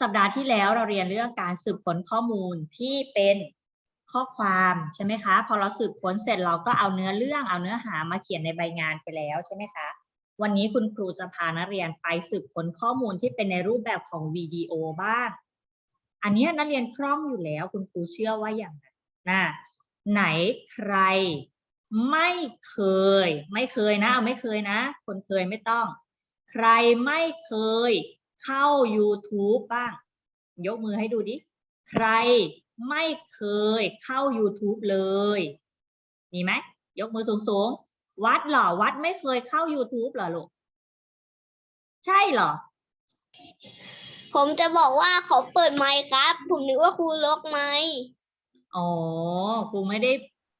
สัปดาห์ที่แล้วเราเรียนเรื่องการสืบค้นข้อมูลที่เป็นข้อความใช่ไหมคะ พอเราสืบค้นเสร็จเราก็เอาเนื้อเรื่องเอาเนื้อหามาเขียนในใบงานไปแล้วใช่ไหมคะ วันนี้คุณครูจะพานักเรียนไปสืบค้นข้อมูลที่เป็นในรูปแบบของวิดีโอบ้าง อันนี้นักเรียนคล่องอยู่แล้วคุณครูเชื่อว่าอย่างนั้นนะไหนใครไม่เคย ไม่เคยนะ ไม่เคยนะ คนเคยไม่ต้อง ใครไม่เคย เข้า YouTube บ้าง ยกมือให้ดูดิ ใครไม่เคยเข้า YouTube เลย มีไหม ยกมือสูงๆ วัดเหรอ วัดไม่เคยเข้า YouTube เหรอลูก ใช่เหรอ ผมจะบอกว่าเขาเปิดไมค์ครับ ผมนึกว่าครูล็อกไมค์อ๋อ ครูไม่ได้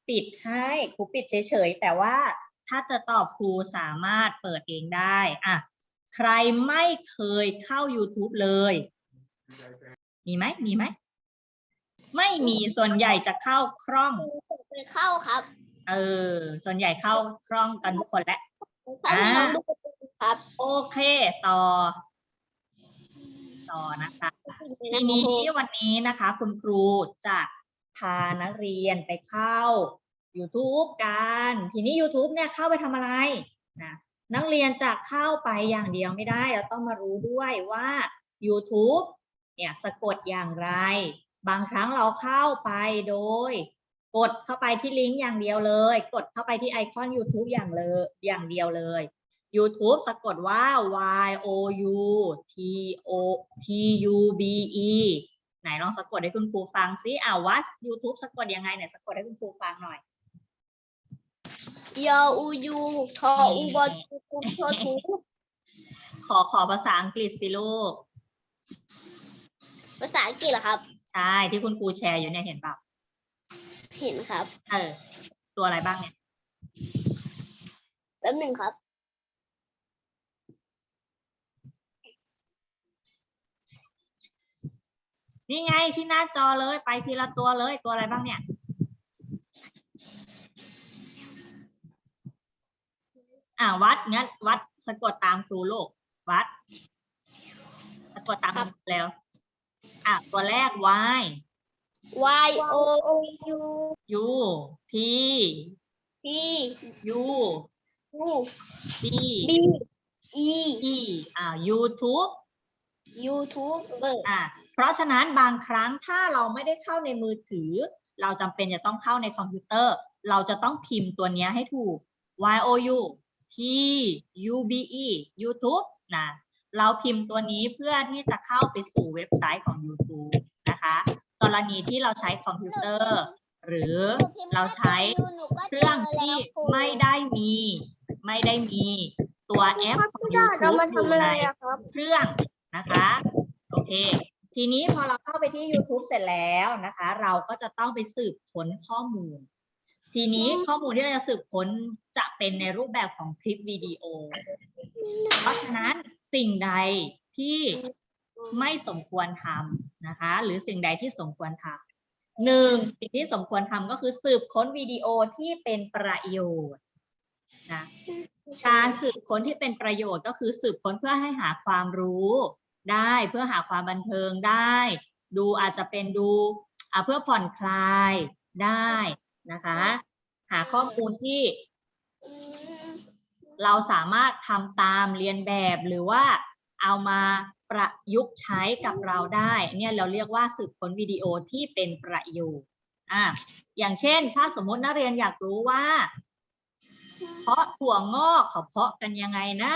ปิดให้ ครูปิดเฉยๆ แต่ว่าถ้าจะตอบครูสามารถเปิดเองได้ อะ ใครไม่เคยเข้า YouTube เลย มีไหมมีไหม ไม่มีส่วนใหญ่จะเข้าคล่องไปเข้าครับเออ ส่วนใหญ่เข้าคล่องกันทุกคนแหละ เข้าไปลองดูครับโอเค ต่อ ต่อนะคะ ทีนี้วันนี้นะคะ คุณครูจะพานักเรียนไปเข้า YouTube กัน ทีนี้ YouTube เนี่ยเข้าไปทำอะไรนะ นักเรียนจะเข้าไปอย่างเดียวไม่ได้ เราต้องมารู้ด้วยว่า YouTube เนี่ยสะกดอย่างไร บางครั้งเราเข้าไปโดย กดเข้าไปที่ลิงก์อย่างเดียวเลย กดเข้าไปที่ไอคอน YouTube อย่างเลยอย่างเดียวเลย YouTube สะกดว่า y o u t o t u b e ไหนลองสะกดให้คุณครูฟังซิอ่าว่า YouTube สะกดยังไงเนี่ยสะกดให้คุณครูฟังหน่อย ยออูยูทออูบอทูทอทูขอขอภาษาอังกฤษสิลูก ภาษาอังกฤษเหรอครับ ใช่ที่คุณครูแชร์อยู่เนี่ยเห็นเปล่าเห็นครับ เออ ตัวอะไรบ้างเนี่ยแป๊บหนึ่งครับนี่ไงที่หน้าจอเลยไปทีละตัวเลยตัวอะไรบ้างเนี่ย อ่าวัดงั้น วัดสะกดตามครูลูกวัด สะกดตามครับครูแล้ว อะตัวแรก y Y O O U u t P u U b B E e อ่า YouTube YouTube เบอร์อะเพราะฉะนั้นบางครั้งถ้าเราไม่ได้เข้าในมือถือ เราจำเป็นจะต้องเข้าในคอมพิวเตอร์ เราจะต้องพิมพ์ตัวเนี้ยให้ถูก y o u t u b e YouTube นะเราพิมพ์ตัวนี้เพื่อที่จะเข้าไปสู่เว็บไซต์ของ YouTube นะคะกรณีที่เราใช้คอมพิวเตอร์ หรือเราใช้เครื่องที่ไม่ได้มี ไม่ได้มีตัวแอปของ YouTube อยู่ในครับเครื่องนะคะโอเค ทีนี้พอเราเข้าไปที่ YouTube เสร็จแล้วนะคะ เราก็จะต้องไปสืบค้นข้อมูล ทีนี้ข้อมูลที่เราจะสืบค้นจะเป็นในรูปแบบของคลิปวิดีโอ เพราะฉะนั้นสิ่งใดที่ไม่สมควรทำนะคะ หรือสิ่งใดที่สมควรทำหนึ่งสิ่งที่สมควรทำก็คือสืบค้นวิดีโอที่เป็นประโยชน์นะการสืบค้นที่เป็นประโยชน์ก็คือสืบค้นเพื่อให้หาความรู้ได้เพื่อหาความบันเทิงได้ ดูอาจจะเป็นดูอ่าเพื่อผ่อนคลายได้ นะคะ หาข้อมูลที่เราสามารถทำตามเรียนแบบหรือว่าเอามาประยุกต์ใช้กับเราได้ เนี่ยเราเรียกว่าสืบค้นวิดีโอที่เป็นประโยชน์อะอย่างเช่น ถ้าสมมตินักเรียนอยากรู้ว่า เพาะถั่วงอกเขาเพาะกันยังไงนะ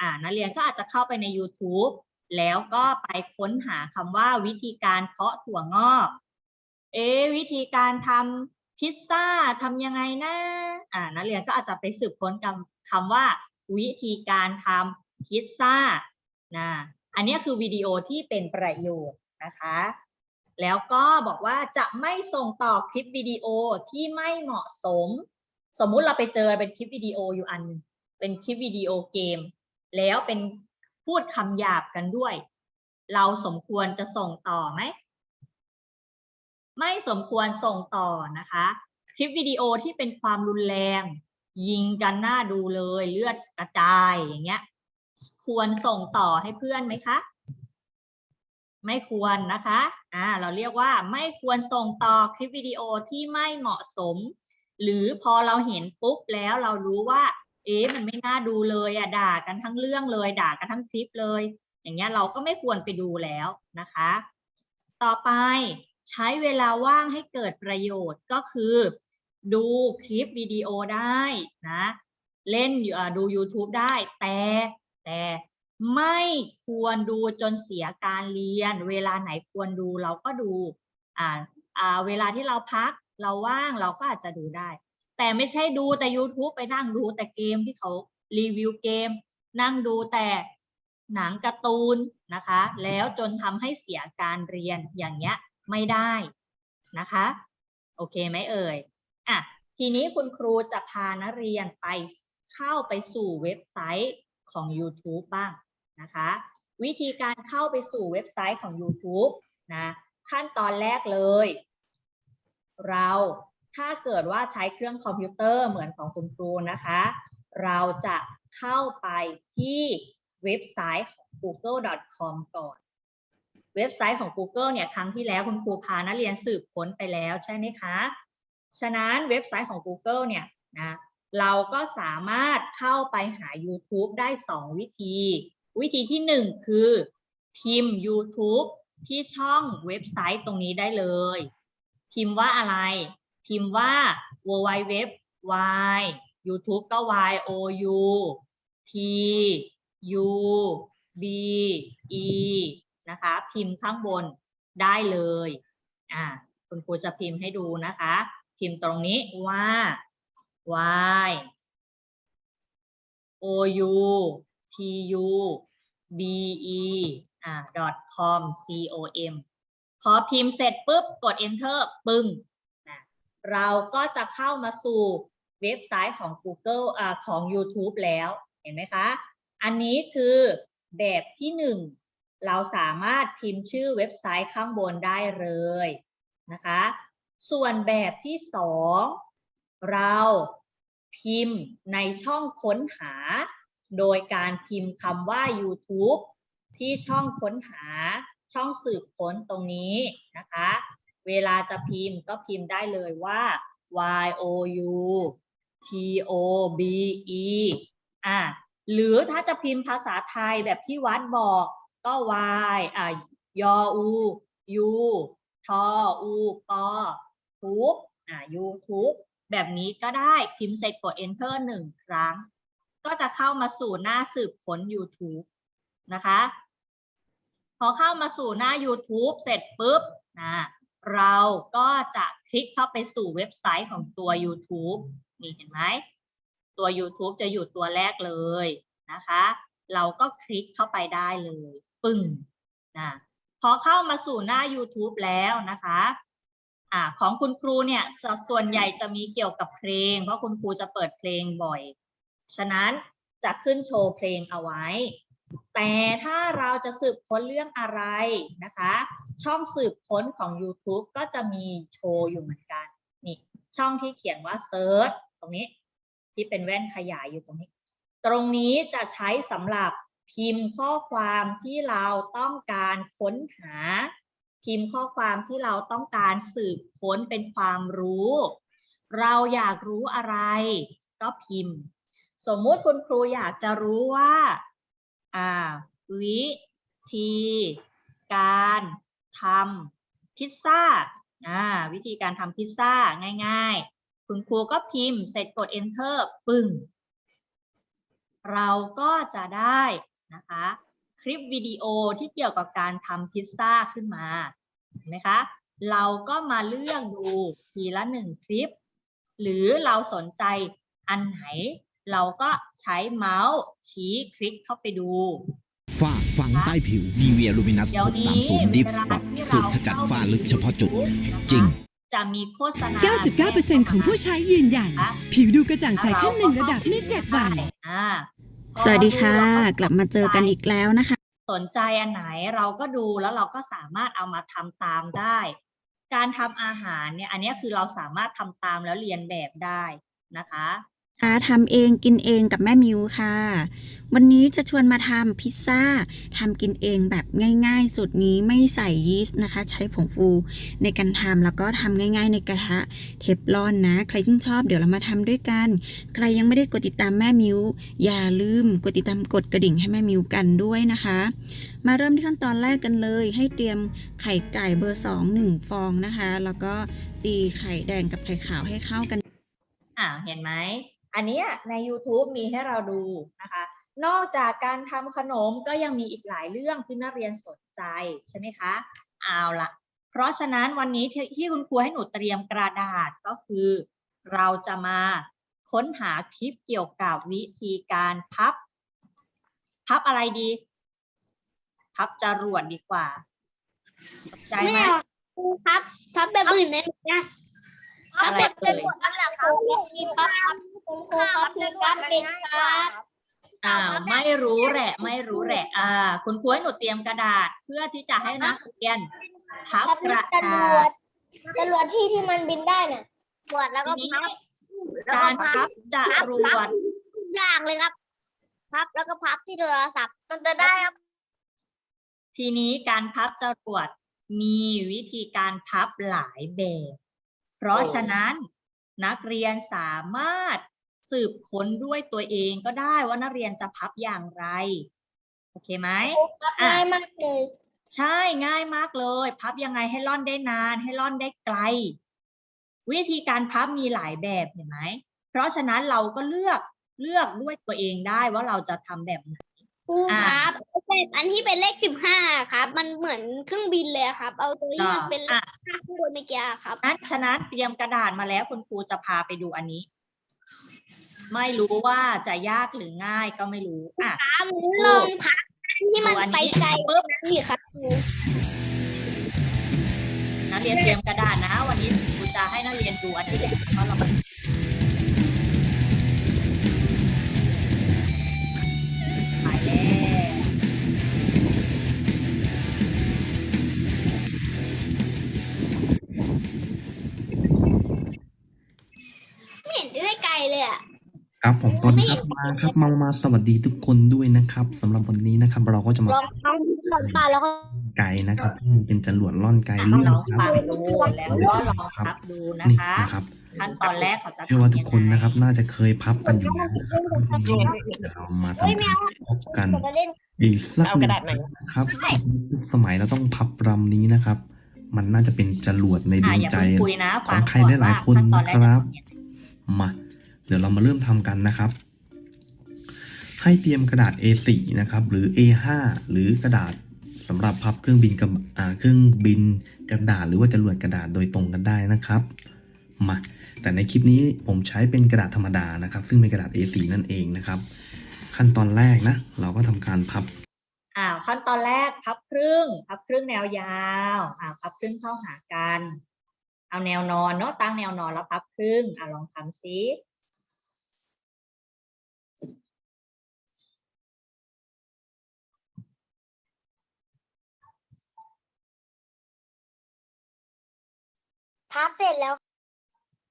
อ่านักเรียนก็อาจจะเข้าไปใน YouTube แล้วก็ไปค้นหาคำว่าวิธีการเพาะถั่วงอก เอ๊ะวิธีการทำ พิซซ่าทำยังไงนะอ่านักเรียนก็อาจจะไปสืบค้นคำคำว่า วิธีการทำพิซซ่านะอันนี้คือวิดีโอที่เป็นประโยชน์นะคะ แล้วก็บอกว่าจะไม่ส่งต่อคลิปวิดีโอที่ไม่เหมาะสม สมมุติเราไปเจอเป็นคลิปวิดีโออยู่อันนึงเป็นคลิปวิดีโอเกม แล้วเป็นพูดคำหยาบกันด้วย เราสมควรจะส่งต่อไหม ไม่สมควรส่งต่อนะคะ คลิปวิดีโอที่เป็นความรุนแรง ยิงกันหน้าดูเลยเลือดกระจายอย่างเงี้ย ควรส่งต่อให้เพื่อนไหมคะ ไม่ควรนะคะอ่าเราเรียกว่าไม่ควรส่งต่อคลิปวิดีโอที่ไม่เหมาะสม หรือพอเราเห็นปุ๊บแล้วเรารู้ว่า เอ๊ะมันไม่น่าดูเลยอะด่ากันทั้งเรื่องเลย ด่ากันทั้งคลิปเลย อย่างเงี้ยเราก็ไม่ควรไปดูแล้วนะคะ ต่อไป ใช้เวลาว่างให้เกิดประโยชน์ก็คือ ดูคลิปวิดีโอได้นะ เล่นดู YouTube ได้ แต่แต่ไม่ควรดูจนเสียการเรียน เวลาไหนควรดูเราก็ดูอ่าอ่าเวลาที่เราพักเราว่างเราก็อาจจะดูได้ แต่ไม่ใช่ดูแต่ YouTube ไปนั่งดูแต่เกมที่เขารีวิวเกม นั่งดูแต่หนังการ์ตูนนะคะ แล้วจนทำให้เสียการเรียนอย่างเงี้ย ไม่ได้นะคะโอเคไหมเอ่ยอะทีนี้คุณครูจะพานักเรียนไปเข้าไปสู่เว็บไซต์ของ YouTube บ้างนะคะ วิธีการเข้าไปสู่เว็บไซต์ของ YouTube นะขั้นตอนแรกเลย เราถ้าเกิดว่าใช้เครื่องคอมพิวเตอร์เหมือนของคุณครูนะคะ เราจะเข้าไปที่เว็บไซต์ของ google.com ก่อน เว็บไซต์ของ Google เนี่ยครั้งที่แล้วคุณครูพานักเรียนสืบค้นไปแล้วใช่ไหมคะ ฉะนั้นเว็บไซต์ของ Google เนี่ยนะเราก็สามารถเข้าไปหา YouTube ได้ 2 วิธี วิธีที่ 1 คือ พิมพ์ YouTube ที่ช่องเว็บไซต์ตรงนี้ได้เลย พิมพ์ว่าอะไร พิมพ์ว่า www y YouTube ก็ y o u t u b e นะคะ พิมพ์ข้างบนได้เลยอ่าคุณครูจะพิมพ์ให้ดูนะคะ พิมพ์ตรงนี้ว่า y o u t u b e อ่า com c o m พอพิมพ์เสร็จปุ๊บ กด enter ปึ้งนะเราก็จะเข้ามาสู่เว็บไซต์ของ Google อ่าของ YouTube แล้ว เห็นไหมคะ อันนี้คือแบบที่หนึ่ง เราสามารถพิมพ์ชื่อเว็บไซต์ข้างบนได้เลยนะคะ ส่วนแบบที่สองเราพิมพ์ในช่องค้นหา โดยการพิมพ์คำว่า YouTube ที่ช่องค้นหาช่องสืบค้นตรงนี้นะคะ เวลาจะพิมพ์ก็พิมพ์ได้เลยว่า y o u t o b e อะหรือถ้าจะพิมพ์ภาษาไทยแบบที่วัดบอก ก็ y อะยอ u u ทอ u ปอทูบอะ YouTube แบบนี้ก็ได้พิมพ์เสร็จกด enter หนึ่งครั้ง ก็จะเข้ามาสู่หน้าสืบค้น YouTube นะคะ พอเข้ามาสู่หน้า YouTube เสร็จปุ๊บนะเราก็จะคลิกเข้าไปสู่เว็บไซต์ของตัว YouTube นี่เห็นไหม ตัว YouTube จะอยู่ตัวแรกเลยนะคะ เราก็คลิกเข้าไปได้เลย ปึ้งนะพอเข้ามาสู่หน้า YouTube แล้วนะคะอ่าของคุณครูเนี่ยส่วนใหญ่จะมีเกี่ยวกับเพลง เพราะคุณครูจะเปิดเพลงบ่อย ฉะนั้นจะขึ้นโชว์เพลงเอาไว้ แต่ถ้าเราจะสืบค้นเรื่องอะไรนะคะ ช่องสืบค้นของ YouTube ก็จะมีโชว์อยู่เหมือนกันนี่ช่องที่เขียนว่า Search ตรงนี้ที่เป็นแว่นขยายอยู่ตรงนี้ ตรงนี้จะใช้สำหรับ พิมพ์ข้อความที่เราต้องการค้นหา พิมพ์ข้อความที่เราต้องการสืบค้นเป็นความรู้ เราอยากรู้อะไร ก็พิมพ์ สมมุติคุณครูอยากจะรู้ว่าอ่าวิธีการทำพิซซ่าอ่าวิธีการทำพิซซ่าง่ายๆ คุณครูก็พิมพ์เสร็จกด enter ปึ้งเราก็จะได้ นะคะ คลิปวิดีโอที่เกี่ยวกับการทำพิซซ่าขึ้นมาเห็นไหมคะเราก็มาเลือกดูทีละหนึ่งคลิป หรือเราสนใจอันไหน เราก็ใช้เมาส์ชี้คลิกเข้าไปดูฝ้าฝังใต้ผิว Nivea Luminous เดี๋ยวนี้630 Deep เว Spot ลาที่สูเราตรขจัดฝ้าลึกเฉพาะจุด จริง จะมีโฆษณา 99%ของผู้ใช้ยืนยัน ผิวดูกระจ่างใสขึ้นหนึ่งระดับใน 7 วันอ่า สวัสดีค่ะพอเรากลับมาเจอกันอีกแล้วนะคะ สนใจอันไหนเราก็ดูแล้วเราก็สามารถเอามาทำตามได้ การทำอาหารเนี่ยอันเนี้ยคือเราสามารถทำตามแล้วเรียนแบบได้นะคะ ทำเองกินเองกับแม่มิวค่ะ วันนี้จะชวนมาทำพิซซ่าทำกินเองแบบง่ายๆสูตรนี้ไม่ใส่ยีสต์นะคะ ใช้ผงฟูในการทำแล้วก็ทำง่าย ๆ ในกระทะเทฟลอนนะ ใครชื่นชอบเดี๋ยวเรามาทำด้วยกัน ใครยังไม่ได้กดติดตามแม่มิวอย่าลืมกดติดตามกดกระดิ่งให้แม่มิวกันด้วยนะคะ มาเริ่มที่ขั้นตอนแรกกันเลย ให้เตรียมไข่ไก่เบอร์สองหนึ่งฟองนะคะ แล้วก็ตีไข่แดงกับไข่ขาวให้เข้ากันอ่าเห็นไหม อันเนี้ยใน YouTube มีให้เราดูนะคะ นอกจากการทำขนมก็ยังมีอีกหลายเรื่องที่นักเรียนสนใจใช่ไหมคะ เอาละเพราะฉะนั้นวันนี้ที่ที่คุณครูให้หนูเตรียมกระดาษก็คือ เราจะมาค้นหาคลิปเกี่ยวกับวิธีการพับ พับอะไรดี พับจรวดดีกว่าสนใจไม่ไหมเอาครูครับพับแบบอื่นได้ไหมนะอะไรแบบเอ่ยนั่นแหละครับมีพับ ครับผมครูครับเป็นครับเป็นครับอ่าไม่รู้แหละไม่รู้แหละอ่า คุณครูให้หนูเตรียมกระดาษเพื่อที่จะให้นักเรียนพับกระดาษจรวดที่ที่มันบินได้น่ะจรวดแล้วก็ทีนี้พับการพับจรวดทุกอย่างเลยครับ พับแล้วก็พับที่โทรศัพท์มันจะได้ครับทีนี้การพับจรวดมีวิธีการพับหลายแบบ เพราะฉะนั้น นักเรียนสามารถสืบค้นด้วยตัวเองก็ได้ว่านักเรียนจะพับอย่างไร โอเคไหมพับง่ายมากเลย ใช่ง่ายมากเลย พับยังไงให้ล่อนได้นาน ให้ล่อนได้ไกล วิธีการพับมีหลายแบบเห็นไหม เพราะฉะนั้นเราก็เลือกเลือกด้วยตัวเองได้ว่าเราจะทำแบบไหน ครูครับแบบอันที่เป็นเลขสิบห้าครับ มันเหมือนเครื่องบินเลยครับ เอาตัวที่มันเป็นเลอะขห้าข้างบนเมื่อกี้ครับนั้นฉะนั้นเตรียมกระดาษมาแล้วคุณครูจะพาไปดูอันนี้ ไม่รู้ว่าจะยากหรือง่ายก็ไม่รู้อะครับลองพับที่มันไปไกลปุ๊บนี่ครับครูนักเรียนเตรียมกระดาษนะ วันนี้ครูจะให้นักเรียนดูอันนี้แหละเพราะเร ครับผมสวัสดีครับมาครับมามาสวัสดีทุกคนด้วยนะครับสำหรับวันนี้นะครับ เราก็จะมาลองทำลองพับแล้วก็ไกลนะครับที่มันเป็นจรวดล่อนไกลอะลื่นลองครับฟังดูแล้วก็ลองพับดูนะนี่คะนะครับขั้นตอนแรกเขาจะเชื่อว่าทำทุยักงคนไงนะครับ น่าจะเคยพับกันอยู่แล้วนะครับเดี๋ยวเรามาทำการพบกัน จะเล่นอีกสักหนึ่งครับยุคสมัยเราต้องพับรำนี้นะครับ มันน่าจะเป็นจรวดในดอะวงอย่าใจเพิ่งคุยนะขฟัองงใครก่อนหลายว่าๆคนขั้นตอนแรกนะครับ จะทำยังไง มา เดี๋ยวเรามาเริ่มทำกันนะครับ ให้เตรียมกระดาษ A4 นะครับ หรือ A5 หรือกระดาษสำหรับพับเครื่องบินกับเครื่องบินกระดาษ หรือว่าจรวดกระดาษโดยตรงกันได้นะครับมาแต่ในคลิปนี้ผมใช้เป็นกระดาษธรรมดานะครับ ซึ่งเป็นกระดาษ A4 นั่นเองนะครับ ขั้นตอนแรกนะ เราก็ทำการพับอ่าขั้นตอนแรกพับครึ่ง พับครึ่งแนวยาวอ่าพับครึ่งเข้าหากัน เอาแนวนอนเนาะตั้งแนวนอนแล้วพับครึ่งอ่าลองทำซิ พับเสร็จแล้ว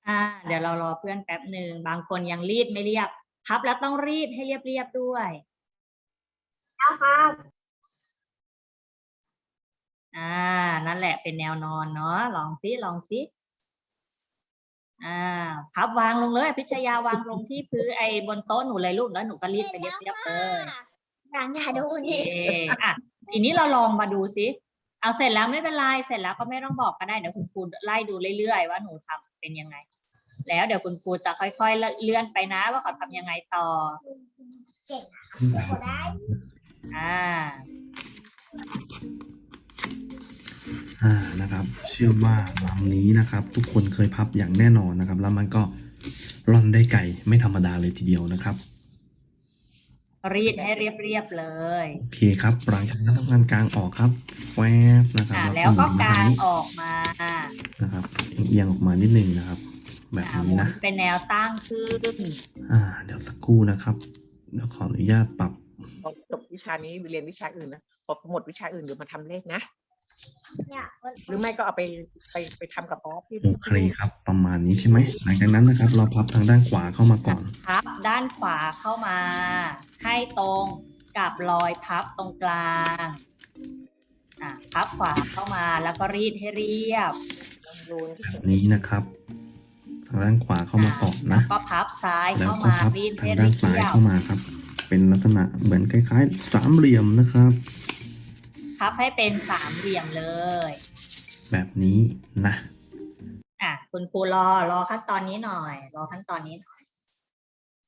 อ่า เดี๋ยวเรารอเพื่อนแป๊บหนึ่งบางคนยังรีดไม่เรียบ พับแล้วต้องรีดให้เรียบๆด้วยแล้วครับ อ่า นั่นแหละเป็นแนวนอนเนาะลองซิลองซิอ่าพับวางลงเลยพิชยาวางลงที่พื้นไอ้บนโต๊ะหนูเลยลูกแล้วหนูก็รีดไปเรียบๆเลยหลังอย่าดูโอเคนี่อะทีนี้เราลองมาดูซิ เอาเสร็จแล้วไม่เป็นไร เสร็จแล้วก็ไม่ต้องบอกก็ได้ เดี๋ยวคุณครูไล่ดูเรื่อยๆ ว่าหนูทำเป็นยังไง แล้วเดี๋ยวคุณครูจะค่อยๆ เลื่อนไปนะ ว่าเขาทำยังไงต่อได้อ่าอ่านะครับ เชื่อว่าลำนี้นะครับ ทุกคนเคยพับอย่างแน่นอนนะครับ แล้วมันก็ร่อนได้ไกลไม่ธรรมดาเลยทีเดียวนะครับ รีดให้เรียบๆเลยโอเคครับหลังจากนั้นทำงานกลางออกครับแฟบนะครับอ่าหแล้วก็หมุนกางทนี้ออกมานะครับเอียงๆออกมานิดนึงนะครับ แบบอ่าหนี้มุนนะเป็นแนวตั้งขึ้นอ่า เดี๋ยวสักครู่นะครับเดี๋ยวขออนุญาตปรับพอจบวิชานี้ไปเรียนวิชาอื่นนะพอหมดวิชาอื่นเดี๋ยวมาทำเลขนะเนี่ยมัน หรือไม่ก็เอาไปไปไปทำกับป๊อปที่โอเคครับ ประมาณนี้ใช่ไหมหลังจากนั้นนะครับ เราพับทางด้านขวาเข้ามาก่อน พับด้านขวาเข้ามา ให้ตรงกับรอยพับตรงกลางอะพับขวาเข้ามาแล้วก็รีดให้เรียบโยนที่แบบนี้นะครับ ทางด้านขวาเข้ามาก่อนนะแล้วก็พับซ้ายแล้วเข้าก็มาพับรีดทาให้งเรีด้านซ้ายยบเข้ามาครับ เป็นลักษณะเหมือนคล้ายๆ สามเหลี่ยมนะครับ พับให้เป็นสามเหลี่ยมเลย แบบนี้นะอะคุณครูรอรอขั้นตอนนี้หน่อย รอขั้นตอนนี้หน่อย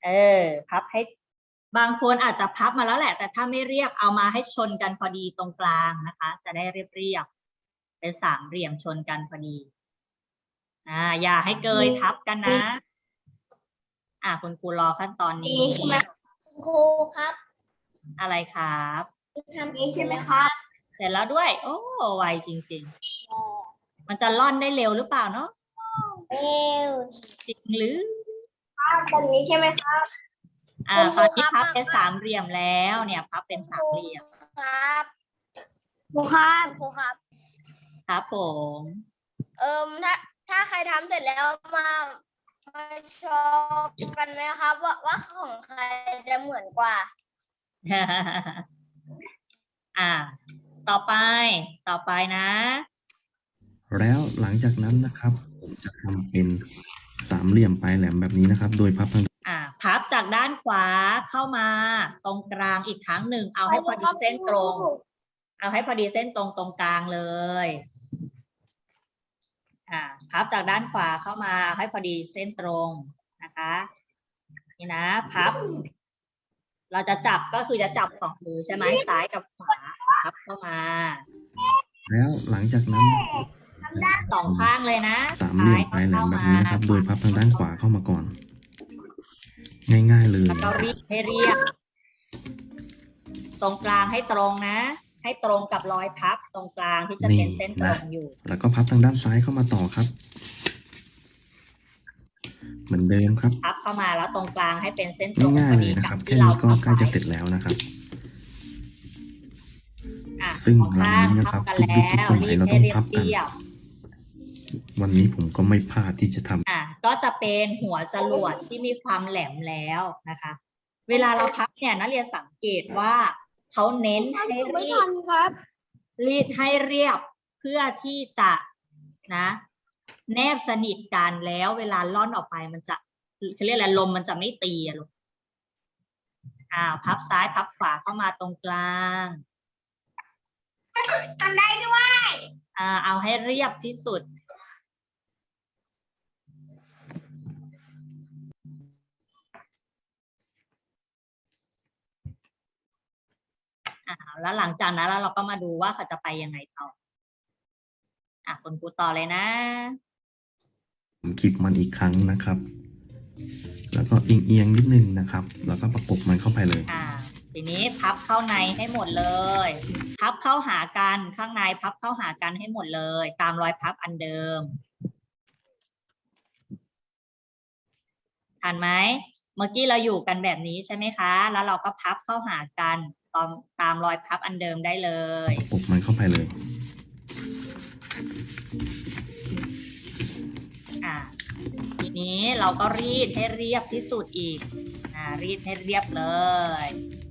เออ พับให้ บางคนอาจจะพับมาแล้วแหละ แต่ถ้าไม่เรียบเอามาให้ชนกันพอดีตรงกลางนะคะ จะได้เรียบเรียบๆเป็นสามเหลี่ยมชนกันพอดี อ่า อย่าให้เกยทับกันนะ อะคุณครูรอขั้นตอนนี้ใช่ไหมคุณครูครับ อะไรครับ ทำเองใช่ไหมครับเส ร็จแล้วด้วย โอ้ไวจริง ๆ มันจะล่อนได้เร็วหรือเปล่าเนาะเอวจริงหรือแบบนี้ใช่ไหมครับอ่าคุณคตรูอนนี้ครับพับเป็นสามเหลี่ยมแล้วเนี่ยพับเป็นสามเหลี่ยมครับครูครับครูครับครับผมเอิมถ้าถ้าใครทำเสร็จแล้วมามาโชว์กันไหมครับว่าว่าของใครจะเหมือนกว่า อ่า ต่อไป ต่อไปนะ แล้วหลังจากนั้นนะครับ ผมจะทำเป็นสามเหลี่ยมปลายแหลมแบบนี้นะครับ โดยพับทางอ่า พับจากด้านขวาเข้ามา ตรงกลางอีกครั้งหนึ่ง เอาให้พอดีเส้นตรง เอาให้พอดีเส้นตรงตรงกลางเลย อ่า พับจากด้านขวาเข้ามาเอาให้พอดีเส้นตรงนะคะ นี่นะ พับ เราจะจับก็คือจะจับสองมือใช่ไหมซ้ายกับขวา พับเข้ามา แล้วหลังจากนั้นสองข้างเลยนะสามเหลี่ยมปลายแหลมแบบนี้นะครับ โดยพับทางด้านขวาเข้ามาก่อน ง่ายๆเลยแล้วก็รีดให้เรียบตรงกลางให้ตรงนะ ให้ตรงกับรอยพับตรงกลางที่จะเป็นเส้นตรงอยู่ แล้วก็พับทางด้านซ้ายเข้ามาต่อครับ เหมือนเดิมครับ พับเข้ามาแล้วตรงกลางให้เป็นเส้นตรงง่ายพๆอเลดียนะกัครับบแค่ที่เรานี้ก็พับใกล้จะไว้เสร็จแล้วนะครับ อะซึ่งสองข้างวันนี้นะคพัรับบกันทุกยุคทุกแล้วสมัยรีดเราให้ต้องเรียพับบกันเรียบวันนี้ผมก็ไม่พลาดที่จะทำอะก็จะเป็นหัวจรวดที่มีความแหลมแล้วนะคะ เวลาเราพับเนี่ยนักเรียนสังเกตว่าเขาเน้นให้ไม่รีทัดนครับรีดให้เรียบเพื่อที่จะนะ แนบสนิทกันแล้ว เวลาล่อนออกไปมันจะเขาเรียกอะไรลมมันจะไม่ตีอะลูกอ่าพับซ้ายพับขวาเข้ามาตรงกลาง ทำได้ด้วยอ่าเอาให้เรียบที่สุด อ่าแล้วหลังจากนั้นแล้วเราก็มาดูว่าเขาจะไปยังไงต่อ อะคุณครูต่อเลยนะ ผมคลิปมันอีกครั้งนะครับ แล้วก็เอียงๆนิดนึงนะครับ แล้วก็ประกบมันเข้าไปเลย อ่า ทีนี้พับเข้าในให้หมดเลย พับเข้าหากันข้างในพับเข้าหากันให้หมดเลย ตามรอยพับอันเดิมทันไหมเมื่อกี้เราอยู่กันแบบนี้ใช่ไหมคะ แล้วเราก็พับเข้าหากันตามตามรอยพับอันเดิมได้เลยประกบมันเข้าไปเลยอ่าทีนี้เราก็รีดให้เรียบที่สุดอีกอ่ารีดให้เรียบเลยอ่า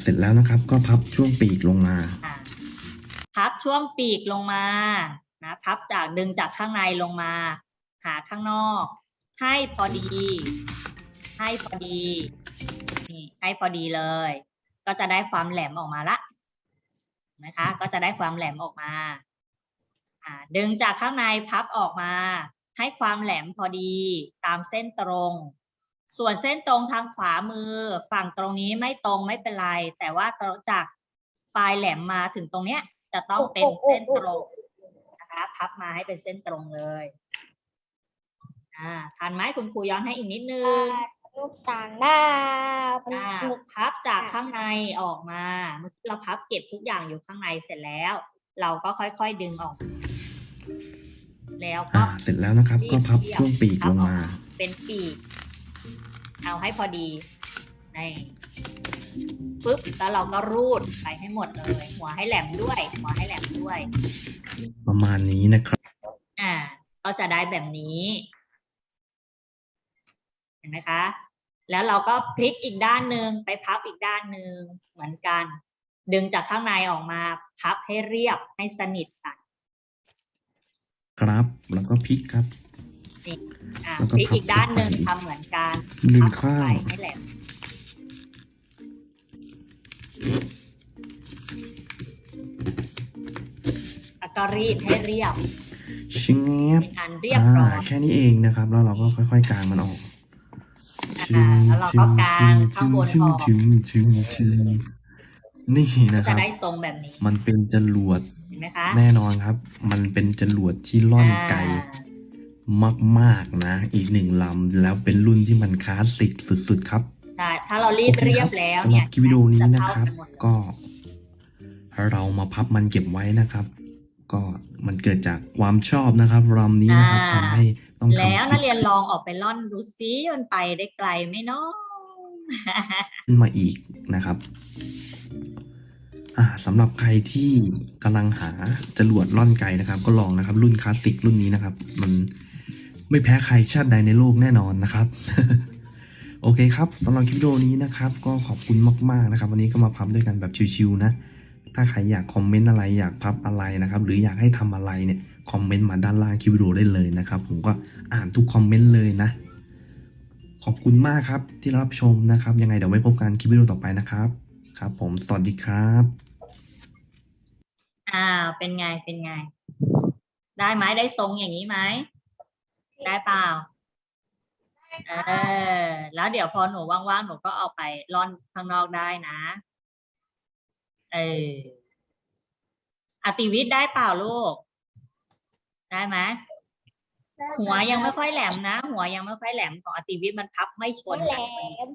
เสร็จแล้วนะครับ ก็พับช่วงปีกลงมา พับช่วงปีกลงมานะพับจากดึงจากข้างในลงมา หาข้างนอก ให้พอดี ให้พอดีนี่ให้พอดีเลย ก็จะได้ความแหลมออกมาละนะคะ ก็จะได้ความแหลมออกมาดึงจากข้างในพับออกมา ให้ความแหลมพอดีตามเส้นตรง ส่วนเส้นตรงทางขวามือฝั่งตรงนี้ไม่ตรงไม่เป็นไร แต่ว่าตรงจากปลายแหลมมาถึงตรงเนี้ย จะต้องเป็นเส้นตรงนะคะพับมาให้เป็นเส้นตรงเลยอ่าทันไหมคุณครูย้อนให้อีกนิดนึงลูกต่างดาวเป็นอ่าหมึกพับจากข้างในออกมาเมื่อกี้เราพับเก็บทุกอย่างอยู่ข้างในเสร็จแล้ว เราก็ค่อยๆดึงออกมาแล้วก็อ่าเสร็จแล้วนะครับ ก็พับช่วงปีกลงมา เป็นปีก เอาให้พอดีในปุ๊บแล้วเราก็รูดไปให้หมดเลย หัวให้แหลมด้วย หัวให้แหลมด้วย ประมาณนี้นะครับ อ่า ก็จะได้แบบนี้ เห็นไหมคะ แล้วเราก็พลิกอีกด้านหนึ่งไปพับอีกด้านหนึ่งเหมือนกัน ดึงจากข้างในออกมาพับให้เรียบให้สนิทกันครับ แล้วก็พลิกครับ อ่าแล้วก็พลิกอีกด้านหนึ่งพับทำเหมือนกันหนึ่งพับออกข้างไปให้แหลมแล้วก็รีดให้เรียบชิงแงบเป็นอันเรียบร้อยแค่นี้เองนะครับ แล้วเราก็ค่อยๆกางมันออกอ่าแล้วเราก็กางข้างบนออกชึงชึงชึงนี่นะคจะรับได้ทรงแบบนี้ มันเป็นจรวดเห็นไหมคะแน่นอนครับ มันเป็นจรวดที่ล่อนไกลอ่า มากๆนะ อีกหนึ่งลำแล้วเป็นรุ่นที่มันคลาสสิกสุดๆครับใช่ถ้าเรารีดโอคเรียคบแล้วสำหเนี่รัยบคลิปวิดีโอนี้นะจครับเท่ากัหมดเลย ก็เรามาพับมันเก็บไว้นะครับ ก็มันเกิดจากความชอบนะครับรำนี้นะครับทำให้ต้องแล้วทำคลินัปกเรียนลองออกไปล่อนดูซิมันไปได้ไกลไหมเนาะ ขึ้นมาอีกนะครับ อ่าสำหรับใครที่กำลังหาจรวดล่อนไกลนะครับ ก็ลองนะครับ รุ่นคลาสสิกรุ่นนี้นะครับ มัน ไม่แพ้ใครชาติใดในโลกแน่นอนนะครับ โอเคครับสำหรับคลิปวิดีโอนี้นะครับ ก็ขอบคุณมากๆนะครับ วันนี้ก็มาพับด้วยกันแบบชิวๆนะถ้าใครอยากคอมเมนต์อะไรอยากพับอะไรนะครับ หรืออยากให้ทำอะไรเนี่ยคอมเมนต์มาด้านล่างคลิปวิดีโอได้เลยนะครับ ผมก็อ่านทุกคอมเมนต์เลยนะ ขอบคุณมากครับที่รับชมนะครับ ยังไงเดี๋ยวไว้พบกันคลิปวิดีโอต่อไปนะครับ ครับ ผมสวัสดีครับอ่าวเป็นไงเป็นไง ได้ไหมได้ทรงอย่างนี้ไหม ได้เปล่าเออแล้วเดี๋ยวพอหนูว่างๆหนูก็เอาไปล่อนข้างนอกได้นะ เอออติวิทย์ได้เปล่าลูก ได้ไหมหัวยังไม่ค่อยแหลมนะ หัวยังไม่ค่อยแหลมของอติวิทย์มันพับไม่ชนแหลม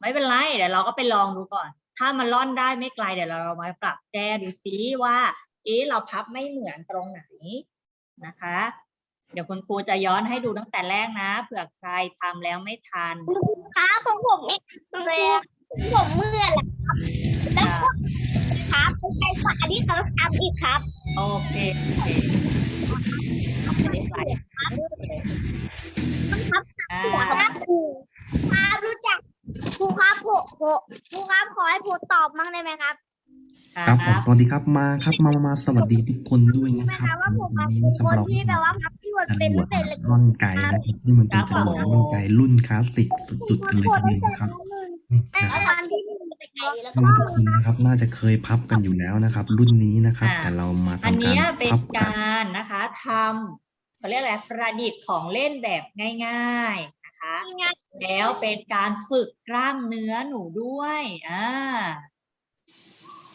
ไม่เป็นไรเดี๋ยวเราก็ไปลองดูก่อน ถ้ามันล่อนได้ไม่ไกลเดี๋ยวเรามาปรับแก้ดูซิว่า เอ๊ะเราพับไม่เหมือนตรงไหนนะคะ เดี๋ยวคุณครูจะย้อนให้ดูตั้งแต่แรกนะเผื่อใครทำแล้วไม่ทันครับของผมนี่แบบผมเมื่อยแล้วครับแล้วก็ครับใครฝาที่เขาทำอีกครับ โอเคโอเคไม่เป็นไรต้องครับอ่าหัวครับครูครับรู้จักครูครับผมผมครูครับขอให้ครูตอบมั่งได้ไหมครับ ครับผมสวัสดีครับมาครับมามามาสวัสดีทุกคนด้วยใช่นะไหมครับคะว่าผมวัอะนนี้เป็นนะครับคนเราที่แบบว่าพับที่มันจเป็นรวตั้ดงแต่เล็กล่อนไกลนะครับซึ่งมันเป็นจรวดล่อนไกลรุ่นคลาสสิกสุดๆกันเลยทีเดียวนะครับนี่แต่นะครับตอนที่หนึ่งไปไกลแล้วซึ่ก็งทุกคนนะครับน่าจะเคยพับกันอยู่แล้วนะครับ รุ่นนี้นะครับอ่าแต่เรามาอันทำกาเนี้รยเป็นพับกันการนะคะทำเขาเรียกอะไรประดิษฐ์ของเล่นแบบง่ายๆนะคะ แล้วเป็นการฝึกกล้ามเนื้อหนูด้วยอ่า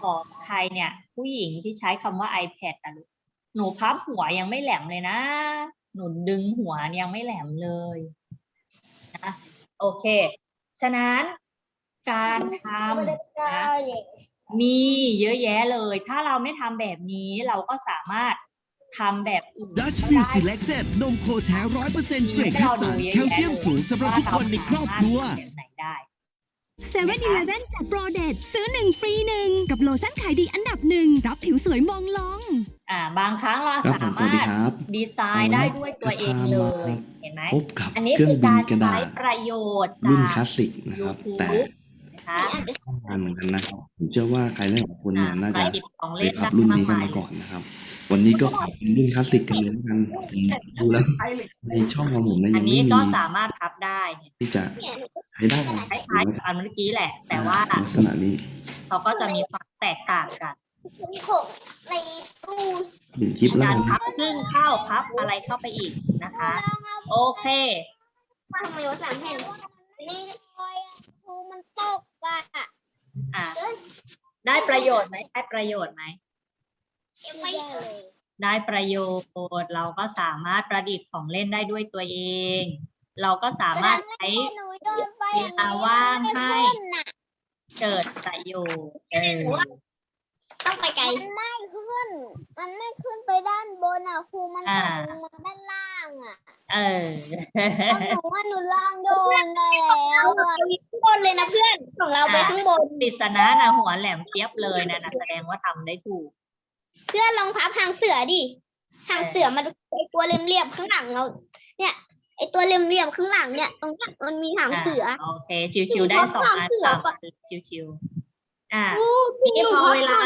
ของใครเนี่ย ผู้หญิงที่ใช้คำว่า iPad อะลูกหนูพับหัวยังไม่แหลมเลยนะ หนูดึงหัวยังไม่แหลมเลยนะโอเค ฉะนั้นการทำนะมีเยอะแยะเลย ถ้าเราไม่ทำแบบนี้เราก็สามารถทำแบบอื่น Dutch ก็ Mill ได้ Selected นมโคแท้ร้อยเปอร์เซ็นต์เกรดให้คัดเราสดูรรเยอะแคลแยะเซียมเลยสูงสำหรับทุกคนในครอบครัวา เาสามารถทำแบบไหนได้เซเว่นอีเลฟเว่นจัดโปรเดตซื้อหนึ่งฟรีหนึ่งกับโลชั่นขายดีอันดับหนึ่งรับผิวสวยมองลอง อ่าบางครั้งเราครับสาผมสวัสมารดีถครับ ดีไซน์ได้ด้วยตัวเองเลย เห็นไหม พบกับอันนี้เครื่อคืงอบินการกระใช้ดาษประโยชน์รุ่นจากคลาสสิกนะครับ YouTube แต่นะคะงานเหมือนกันนะครับผมเชื่อว่าใครหลายๆคนเนี่ยน่าปจะระดิษฐ์ของเคเล่ยนขัได้บรุ่นมากนี้กันมายมาก่อนนะครับ วันนี้ก็ขอเป็นรุ่นคลาสสิกกันเลยแล้วกันผมดูแล้ว ในช่องของผมนะอัยันงนี้ไม่มีก็สามารถพับได้เนี่ยที่จะใช้ได้คล้ายๆกับอันเมื่อกี้แหละ แต่ว่าลักษณะนี้เขาก็จะมีความแตกต่างกันของในตู้หนึ่งคลิปแล้วการกันพับครึ่งเข้าพับอะไรเข้าไปอีกนะคะ โอเคว่าทำไมวะสามแผ่นนี่ครูมันตกอะอะได้ประโยชน์ไหมได้ประโยชน์ไหมไม่เลยได้ประโยชน์เราก็สามารถประดิษฐ์ของเล่นได้ด้วยตัวเอง เราก็สามารถใช้หนูโดนไฟเวลาว่างให้เกิดประโยชน์เออต้องไปไกลมันไม่ขึ้น มันไม่ขึ้นไปด้านบนอะครูมันตอ่ากลงมาด้านล่างอะ เออของหนูว่าหนูลองโดนแล้วอะข้างบนเลยนะเพื่อนของเราไปข้างบนปริศนานะหัวแหลมเปียบเลยนะนะแสดงว่าทำได้ถูก เพื่อนลองพับหางเสือดิหางเสือมันไอตัวเรียบๆข้างหลังเรา เนี่ย ไอตัวเรียบๆข้างหลังเนี่ยตรงเนี้ยมันมีหางเสืออ่าโอเค ชิวๆได้สองอันเสือสามปะอันชิวๆอ่าอู้ทีนี้หนูพอพับเวลา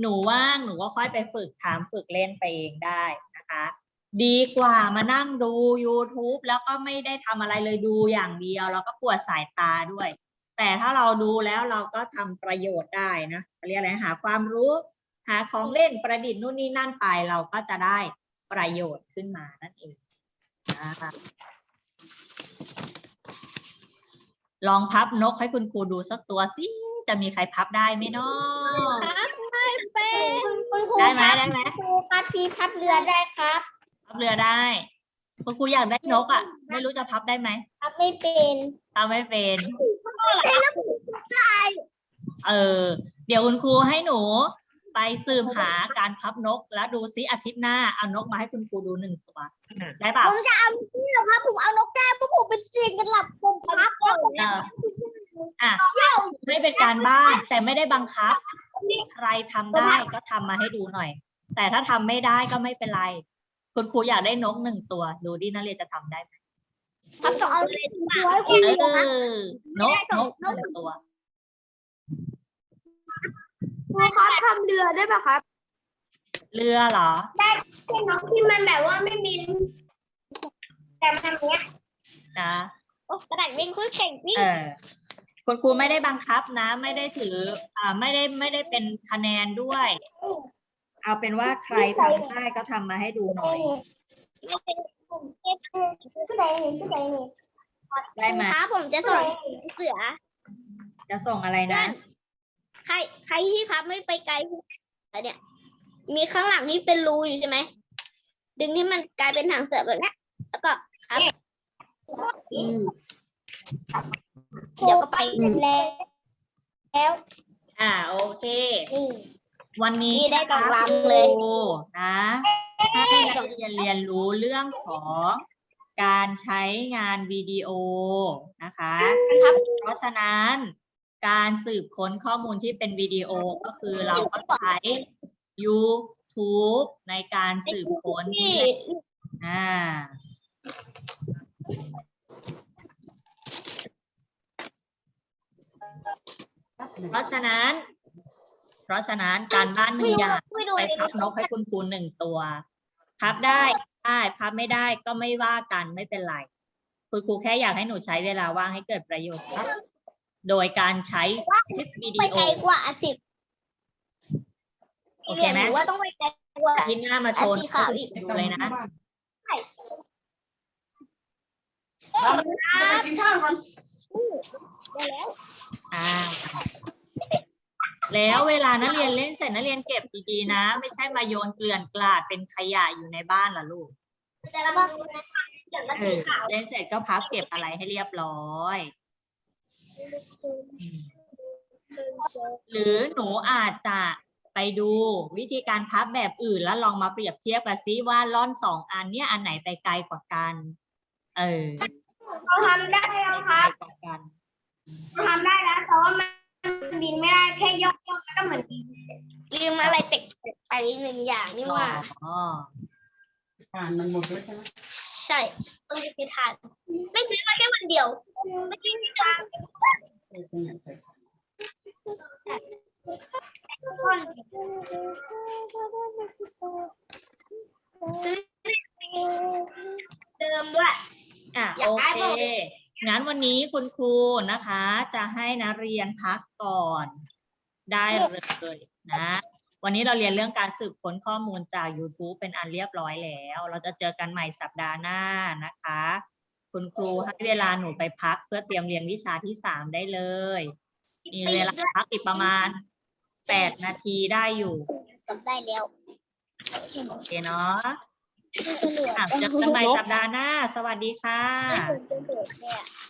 หนูว่างหนูก็ค่อยไปฝึกทำฝึกเล่นไปเองได้นะคะ ดีกว่ามานั่งดู YouTube แล้วก็ไม่ได้ทำอะไรเลยดูอย่างเดียว แล้วก็ปวดสายตาด้วย แต่ถ้าเราดูแล้วเราก็ทำประโยชน์ได้นะเรียกอะไรหาความรู้ หาของเล่นประดิษฐ์นู่นนี่นั่นไปเราก็จะได้ประโยชน์ขึ้นมานั่นเองนะคะ ลองพับนกให้คุณครูดูสักตัวสิ จะมีใครพับได้ไหมเนาะพับไม่เป็นคุณครูได้ไหมครับได้ไหมครูครับพี่พับเรือได้ครับ พับเรือได้ คุณครูอยากได้นกอะ ไม่รู้จะพับได้ไหมพับไม่เป็นพับไม่เป็นแล้วใช่เออ เดี๋ยวคุณครูให้หนู ไปสืบหาการพับนก แล้วดูซิอาทิตย์หน้าเอานกมาให้คุณครูดูหนึ่งตัวได้เปล่าผมจะเอานี่เหรอครับผมเอานกแก้วพวกผมเป็นเสียงกันหลับผมพับแล้วผมเอออะให้เป็นการบ้านแต่ไม่ได้บังคับ ใครทำได้ก็ทำมาให้ดูหน่อย แต่ถ้าทำไม่ได้ก็ไม่เป็นไร คุณครูอยากได้นกหนึ่งตัว ดูดินักเรียนจะทำได้ไหมพับสองเอาเลยดีกว่าเออนกนกหนึ่งตัว ครูครับทำเรือได้ป่ะครับ เรือเหรอเป็นนกที่มันแบบว่าไม่มีแต่มันเนี้ยนะโอ้กระดาษวิ่งคุยแข่งวิ่งเออคุณครูไม่ได้บังคับนะ ไม่ได้ถือ อ่า ไม่ได้ไม่ได้เป็นคะแนนด้วย เอาเป็นว่าใครทำได้ก็ทำมาให้ดูหน่อยไม่เป็นผมเก็บผู้ใดหนึ่งผู้ใดหนึ่งได้ไหมครับผมจะส่งเสือ จะส่งอะไรนะ ใครใครที่พับไม่ไปไกลเนี่ย มีข้างหลังที่เป็นรูอยู่ใช่ไหม ดึงให้มันกลายเป็นหางเสือแบบเนี้ยแล้วก็ครับเดี๋ยวก็ไปแล้ว แล้ว อ่าโอเคนี่วันนี้นี่ได้นะคะกำลังเลย ครูนะให้นักเรียนเรียนรู้เรื่องของการใช้งานวิดีโอนะคะ ครับ เพราะฉะนั้น การสืบค้นข้อมูลที่เป็นวิดีโอก็คือเราก็ใช้ YouTube ในการสืบค้นนี่อ่าเพราะฉะนั้น เพราะฉะนั้นการบ้านหนึ่งอย่างไปพับนกให้คุณครูหนึ่งตัวพับได้ได้พับไม่ได้ก็ไม่ว่ากันไม่เป็นไร คุณครูแค่อยากให้หนูใช้เวลาว่างให้เกิดประโยชน์ โดยการใช้คลิปวิไปดีโอ ไกลกว่าสิบโอเคไหมรียนว่าต้องไปไกลกว่า อาที่หน้ามาโชว์อันสีขาวอีกให้ดูเลยนะกินข้าวก่อนได้แล้ว อ่าแล้วเวลานักเรียนเล่นเสร็จนักเรียนเก็บดีๆนะ ไม่ใช่มาโยนเกลื่อนกลาดเป็นขยะอยู่ในบ้านล่ะลูกแต่ละบ้านอย่างละเอสีอขาว เล่นเสร็จก็พับเก็บอะไรให้เรียบร้อยอืม หรือหนูอาจจะไปดูวิธีการพับแบบอื่นแล้วลองมาเปรียบเทียบกันซิว่าล่อนสองอันเนี้ยอันไหนไปไกลกว่ากัน เออเราทำได้ไปแล้วคไกลรับกว่ากันเราทำได้แล้วแต่ว่ามันบินไม่ได้แค่ย่อยๆก็เหมือนลืมอะไรแปลกๆไปหนึ่งอย่างนี่ว่าอ๋อ อ่านมันหมดแล้วใช่ไหมใช่ต้องไปทาน ไม่ซื้อมาแค่วันเดียว ไม่ได้ทานเออเป็นไงไปซื้อเดิมด้วย อะอยากโอได้เค บอก งั้นวันนี้คุณครูนะคะ จะให้นักเรียนพักก่อน ได้เลยนะ วันนี้เราเรียนเรื่องการสืบค้นข้อมูลจาก YouTube เป็นอันเรียบร้อยแล้ว เราจะเจอกันใหม่สัปดาห์หน้านะคะ คุณครูให้เวลาหนูไปพักเพื่อเตรียมเรียนวิชาที่สามได้เลย มีเวลาพักอีกประมาณแปดนาทีได้อยู่จบได้แล้วโอเคเนาะอะเจอกันใหม่สัปดาห์หน้า สวัสดีค่ะ ไม่ถึงจะเดือดเลยอะ